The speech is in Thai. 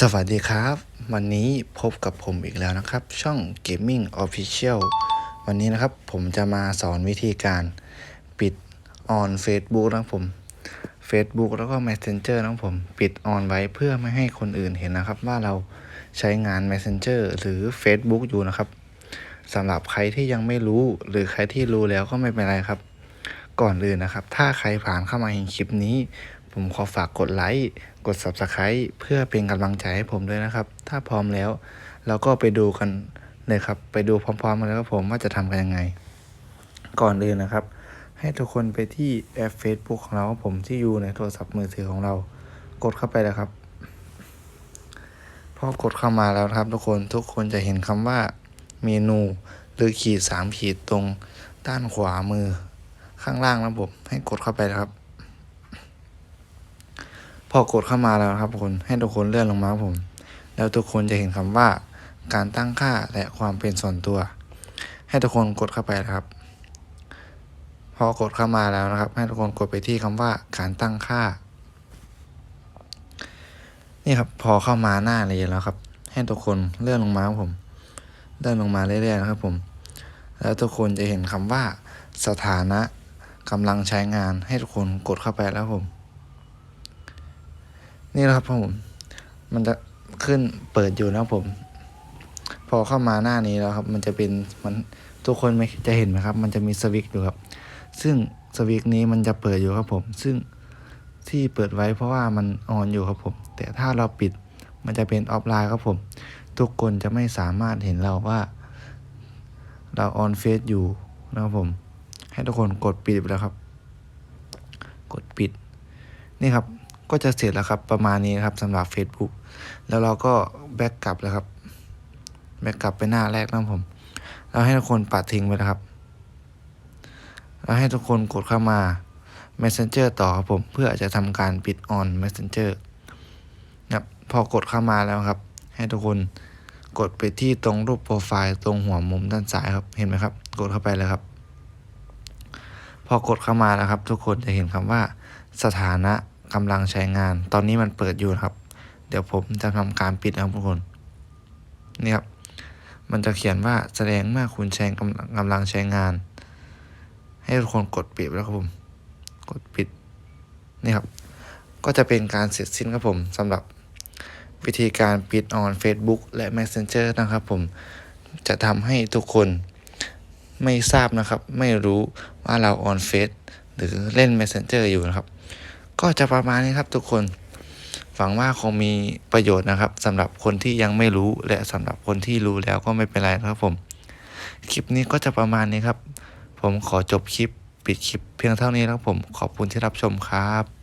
สวัสดีครับ วันนี้พบกับผมอีกแล้วนะครับ ช่อง Gaming Official วันนี้นะครับผมจะมาสอนวิธีการปิด on Facebook นะผม Facebook แล้วก็ Messenger นะผม ปิด on ไว้เพื่อไม่ให้คนอื่นเห็นนะครับ ว่าเราใช้งาน Messenger หรือ Facebook อยู่นะครับสำหรับใครที่ยังไม่รู้หรือใครที่รู้แล้วก็ไม่เป็นไรครับ ก่อนอื่นนะครับ ถ้าใครผ่านเข้ามาเห็นคลิปนี้ ผมขอฝากกดไลค์ กด Subscribe เพื่อเป็นกำลังใจให้ผมด้วยนะครับ ถ้าพร้อมแล้ว เราก็ไปดูกันเลยครับ ไปดูพร้อมๆกันเลยครับผมว่าจะทำกันยังไง ก่อนอื่นนะครับ ให้ทุกคนไปที่แอป Facebook ของเราผมที่อยู่ในโทรศัพท์มือถือของเรา กดเข้าไปเลยครับพอกดเข้ามาแล้วครับทุกคนทุกคนจะเห็นคำว่าเมนูหรือขีดสามขีดตรงด้านขวามือข้างล่างระบบให้กดเข้าไปนะครับ พอกดเข้ามาแล้วครับทุกคนให้ทุกคนเลื่อนลงมาผม แล้วทุกคนจะเห็นคำว่า การตั้งค่าและความเป็นส่วนตัว ให้ทุกคนกดเข้าไปนะครับ พอกดเข้ามาแล้วนะครับ ให้ทุกคนกดไปที่คำว่าการตั้งค่า นี่ครับพอเข้ามาหน้านี้แล้วครับ ให้ทุกคนเลื่อนลงมาผม เลื่อนลงมาเรื่อยๆนะครับผม แล้วทุกคนจะเห็นคำว่า สถานะกำลังใช้งานให้ทุกคนกดเข้าไปแล้วผม นี่นะครับผม มันจะขึ้นเปิดอยู่นะครับผม พอเข้ามาหน้านี้แล้วครับ มันจะเป็นมันทุกคนไม่จะเห็นไหมครับ มันจะมีสวิตช์อยู่ครับ ซึ่งสวิตช์นี้มันจะเปิดอยู่ครับผม ซึ่งที่เปิดไว้เพราะว่ามันออนอยู่ครับผม แต่ถ้าเราปิดมันจะเป็นออฟไลน์ครับผม ทุกคนจะไม่สามารถเห็นเราว่า เราออนเฟซอยู่นะครับผม ให้ทุกคนกดปิดไปแล้วครับ กดปิด นี่ครับ ก็จะเสร็จแล้วครับประมาณนี้นะครับสำหรับ Facebook แล้วเราก็แบ็กกลับแล้วครับแบ็กกลับไปหน้าแรกนะผมแล้วให้ทุกคนปัดทิ้งไปนะครับแล้วให้ทุกคนกดเข้ามา Messenger ต่อครับผมเพื่อจะทำการปิด on Messenger นะครับพอกดเข้ามาแล้วครับ ให้ทุกคนกดไปที่ตรงรูปโปรไฟล์ตรงหัวมุมด้านซ้ายครับเห็นไหมครับ กดเข้าไปเลยครับ พอกดเข้ามาแล้วครับ ทุกคนจะเห็นคำว่าสถานะ กำลังใช้งาน ตอนนี้มันเปิดอยู่ครับ เดี๋ยวผมจะทำการปิดนะครับทุกคนนี่ครับ มันจะเขียนว่าแสดงเมื่อคุณใช้กำลังกำลังใช้งาน ให้ทุกคนกดปิดแล้วครับผม กดปิด นี่ครับ ก็จะเป็นการเสร็จสิ้นครับผมสำหรับวิธีการปิดออน Facebook และ Messenger นะครับผม จะทำให้ทุกคนไม่ทราบนะครับ ไม่รู้ว่าเราออนเฟซหรือเล่น Messenger อยู่นะครับ ก็จะประมาณนี้ครับทุกคนฝังว่าคงมีประโยชน์นะครับสำหรับคนที่ยังไม่รู้และสำหรับคนที่รู้แล้วก็ไม่เป็นไรครับผม คลิปนี้ก็จะประมาณนี้ครับ ผมขอจบคลิปปิดคลิปเพียงเท่านี้นะครับผมขอบคุณที่รับชมครับ